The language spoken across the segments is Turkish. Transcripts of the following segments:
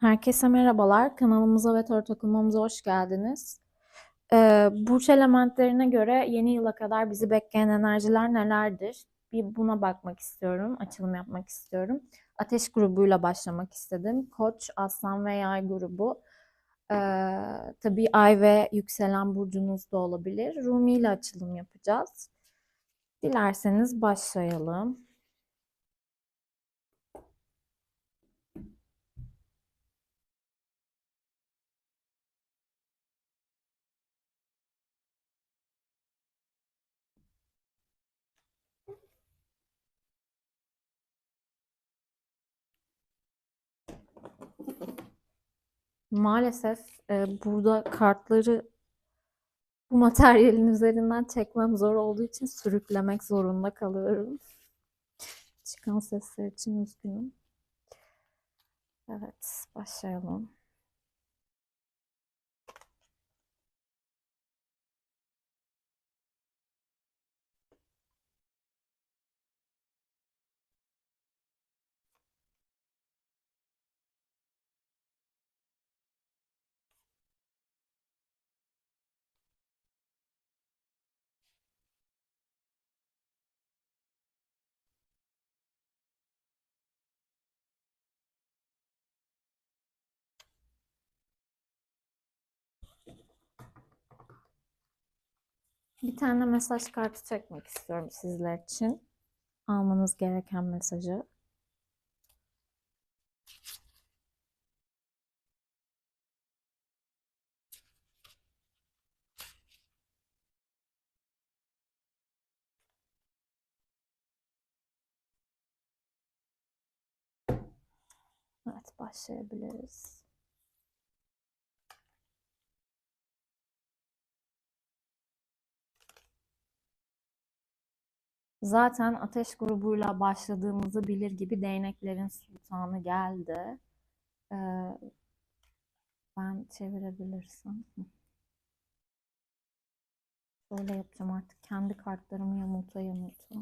Herkese merhabalar. Kanalımıza ve tarot okumamıza hoş geldiniz. Ee, burç elementlerine göre yeni yıla kadar bizi bekleyen enerjiler nelerdir? Bir buna bakmak istiyorum, açılım yapmak istiyorum. Ateş grubuyla başlamak istedim. Koç, Aslan ve Yay grubu. Ee, tabii Ay ve yükselen burcunuz da olabilir. Rumi ile açılım yapacağız. Dilerseniz başlayalım. Maalesef e, burada kartları bu materyalin üzerinden çekmem zor olduğu için sürüklemek zorunda kalıyorum. Çıkan sesler için üzgünüm. Evet, başlayalım. Bir tane mesaj kartı çekmek istiyorum sizler için. Almanız gereken mesajı. Evet, başlayabiliriz. Zaten ateş grubuyla başladığımızı bilir gibi değneklerin sultanı geldi. Ee, ben çevirebilirsem. Şöyle yapacağım artık kendi kartlarımı yamulta yamulta.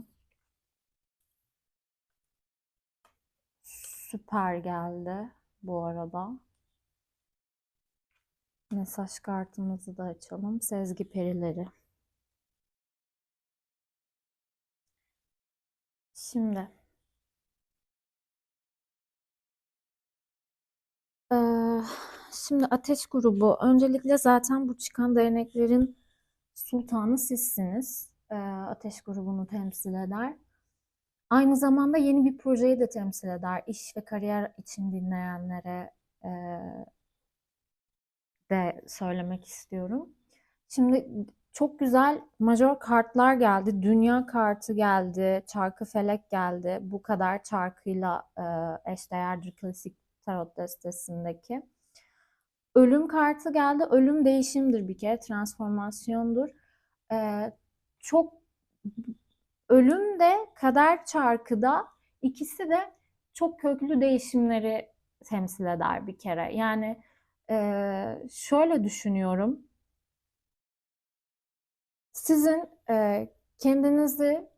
Süper geldi bu arada. Mesaj kartımızı da açalım. Sezgi perileri. Şimdi Ee, şimdi ateş grubu öncelikle zaten bu çıkan değneklerin sultanı sizsiniz. Ee, ateş grubunu temsil eder. Aynı zamanda yeni bir projeyi de temsil eder. İş ve kariyer için dinleyenlere e, de söylemek istiyorum. Şimdi çok güzel major kartlar geldi. Dünya kartı geldi. Çarkı felek geldi. Bu kadar çarkıyla e, eşdeğerdir klasik tarot destesindeki. Ölüm kartı geldi. Ölüm değişimdir bir kere. Transformasyondur. E, çok ölüm de kader çarkı da ikisi de çok köklü değişimleri temsil eder bir kere. Yani e, şöyle düşünüyorum. Sizin e, kendinizi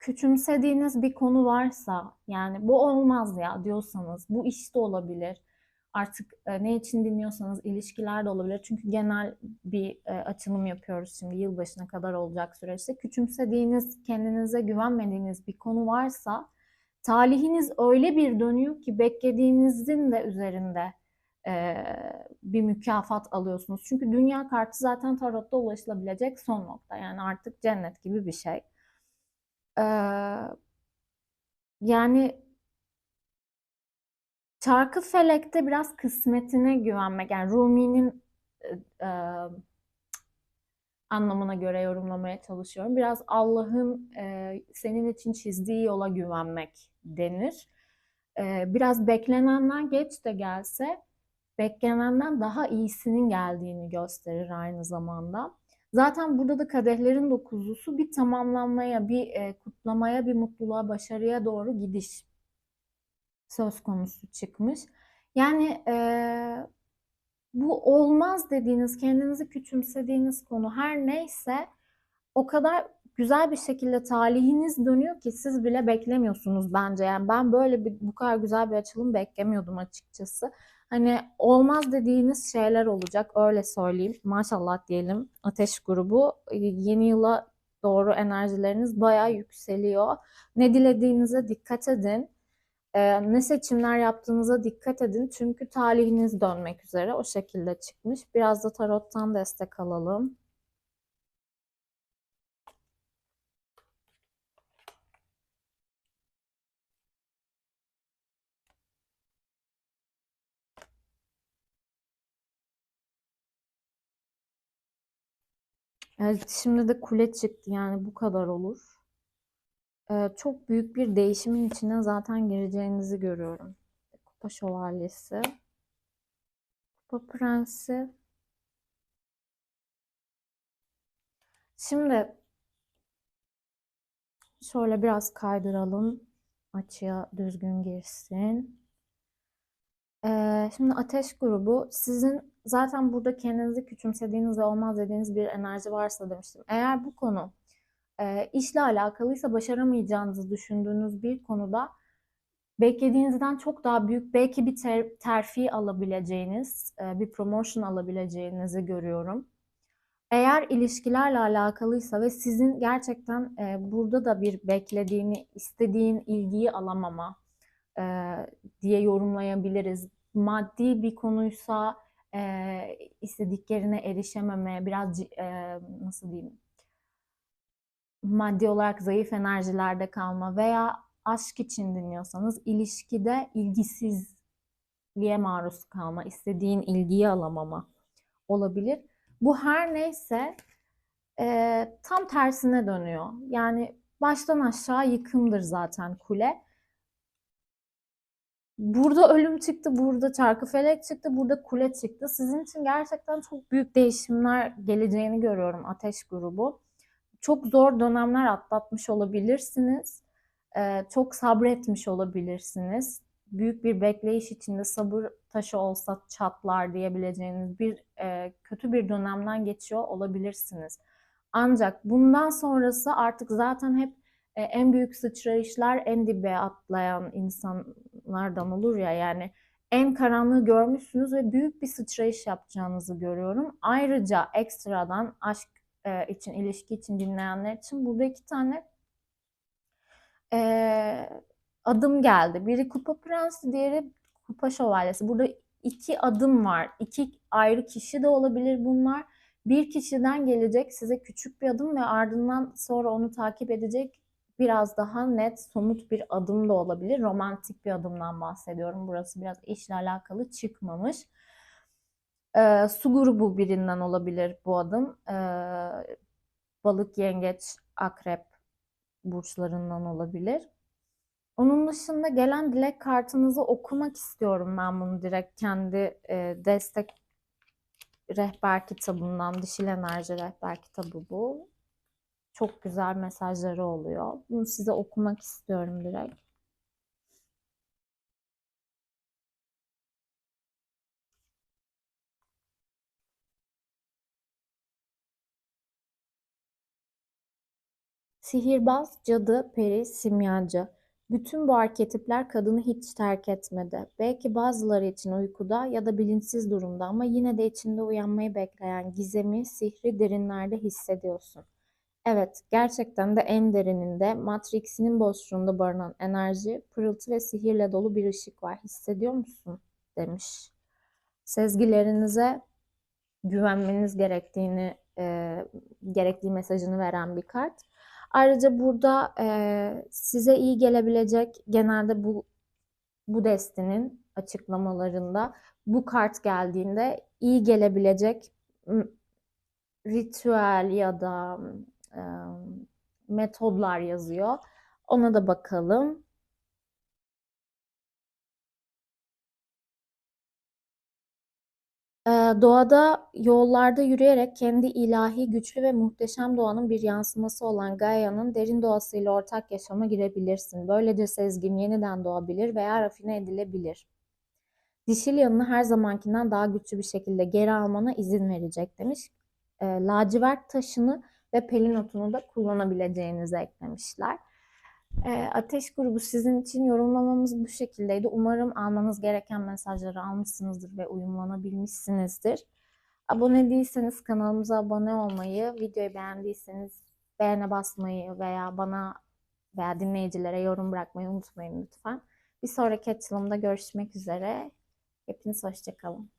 küçümsediğiniz bir konu varsa yani bu olmaz ya diyorsanız bu işte olabilir. Artık e, ne için dinliyorsanız ilişkiler de olabilir. Çünkü genel bir e, açılım yapıyoruz şimdi yılbaşına kadar olacak süreçte. Küçümsediğiniz, kendinize güvenmediğiniz bir konu varsa talihiniz öyle bir dönüyor ki beklediğinizin de üzerinde bir mükafat alıyorsunuz. Çünkü dünya kartı zaten tarotta ulaşılabilecek son nokta. Yani artık cennet gibi bir şey. Yani Çarkı Felek'te biraz kısmetine güvenmek. Yani Rumi'nin anlamına göre yorumlamaya çalışıyorum. Biraz Allah'ın senin için çizdiği yola güvenmek denir. Biraz beklenenden geç de gelse beklenenden daha iyisinin geldiğini gösterir aynı zamanda. Zaten burada da kadehlerin dokuzlusu bir tamamlanmaya, bir e, kutlamaya, bir mutluluğa, başarıya doğru gidiş söz konusu çıkmış. Yani e, bu olmaz dediğiniz, kendinizi küçümsediğiniz konu her neyse o kadar güzel bir şekilde talihiniz dönüyor ki siz bile beklemiyorsunuz bence. Yani ben böyle bir bu kadar güzel bir açılım beklemiyordum açıkçası. Hani olmaz dediğiniz şeyler olacak öyle söyleyeyim. Maşallah diyelim Ateş grubu yeni yıla doğru enerjileriniz bayağı yükseliyor. Ne dilediğinize dikkat edin. Ee, ne seçimler yaptığınıza dikkat edin. Çünkü talihiniz dönmek üzere o şekilde çıkmış. Biraz da tarottan destek alalım. Evet, şimdi de kule çıktı yani bu kadar olur. Ee, çok büyük bir değişimin içine zaten gireceğinizi görüyorum. Kupa şövalyesi, kupa prensi. Şimdi şöyle biraz kaydıralım. Açıya düzgün girsin. Ee, şimdi ateş grubu sizin zaten burada kendinizi küçümsediğiniz ve olmaz dediğiniz bir enerji varsa demiştim. Eğer bu konu e, işle alakalıysa başaramayacağınızı düşündüğünüz bir konuda beklediğinizden çok daha büyük belki bir ter, terfi alabileceğiniz, e, bir promotion alabileceğinizi görüyorum. Eğer ilişkilerle alakalıysa ve sizin gerçekten e, burada da bir beklediğini, istediğin ilgiyi alamama e, diye yorumlayabiliriz. Maddi bir konuysa e, istediklerine erişememe, biraz e, nasıl diyeyim, maddi olarak zayıf enerjilerde kalma veya aşk için dinliyorsanız ilişkide ilgisizliğe maruz kalma, istediğin ilgiyi alamama olabilir. Bu her neyse e, tam tersine dönüyor. Yani baştan aşağı yıkımdır zaten kule. Burada ölüm çıktı, burada çarkı felek çıktı, burada kule çıktı. Sizin için gerçekten çok büyük değişimler geleceğini görüyorum Ateş grubu. Çok zor dönemler atlatmış olabilirsiniz. Ee, çok sabretmiş olabilirsiniz. Büyük bir bekleyiş içinde sabır taşı olsa çatlar diyebileceğiniz bir e, kötü bir dönemden geçiyor olabilirsiniz. Ancak bundan sonrası artık zaten hep e, en büyük sıçrayışlar en dibe atlayan insanlardan olur ya yani en karanlığı görmüşsünüz ve büyük bir sıçrayış yapacağınızı görüyorum. Ayrıca ekstradan aşk e, için, ilişki için dinleyenler için burada iki tane e, adım geldi. Biri kupa prensi, diğeri kupa şövalyesi. Burada iki adım var. İki ayrı kişi de olabilir bunlar. Bir kişiden gelecek size küçük bir adım ve ardından sonra onu takip edecek biraz daha net, somut bir adım da olabilir. Romantik bir adımdan bahsediyorum. Burası biraz işle alakalı çıkmamış. Ee, su grubu birinden olabilir bu adım. Ee, balık, yengeç, akrep burçlarından olabilir. Onun dışında gelen dilek kartınızı okumak istiyorum ben bunu direkt kendi e, destek rehber kitabından, Dişil Enerji Rehber kitabı bu. Çok güzel mesajları oluyor. Bunu size okumak istiyorum direkt. Sihirbaz, cadı, peri, simyacı. Bütün bu arketipler kadını hiç terk etmedi. Belki bazıları için uykuda ya da bilinçsiz durumda ama yine de içinde uyanmayı bekleyen gizemi, sihri derinlerde hissediyorsun. Evet, gerçekten de en derininde, Matrix'inin boşluğunda barınan enerji, pırıltı ve sihirle dolu bir ışık var. Hissediyor musun? demiş. Sezgilerinize güvenmeniz gerektiğini, e, gerektiği mesajını veren bir kart. Ayrıca burada e, size iyi gelebilecek genelde bu bu destinin açıklamalarında bu kart geldiğinde iyi gelebilecek ritüel ya da metodlar yazıyor. Ona da bakalım. Doğada yollarda yürüyerek kendi ilahi, güçlü ve muhteşem doğanın bir yansıması olan Gaia'nın derin doğasıyla ortak yaşama girebilirsin. Böylece sezgin yeniden doğabilir veya rafine edilebilir. Dişil yanını her zamankinden daha güçlü bir şekilde geri almana izin verecek demiş. E, lacivert taşını ve pelin otunu da kullanabileceğinizi eklemişler. Ee, ateş grubu sizin için yorumlamamız bu şekildeydi. Umarım almanız gereken mesajları almışsınızdır ve uyumlanabilmişsinizdir. Abone değilseniz kanalımıza abone olmayı, videoyu beğendiyseniz beğene basmayı veya bana veya dinleyicilere yorum bırakmayı unutmayın lütfen. Bir sonraki açılımda görüşmek üzere. Hepiniz hoşçakalın.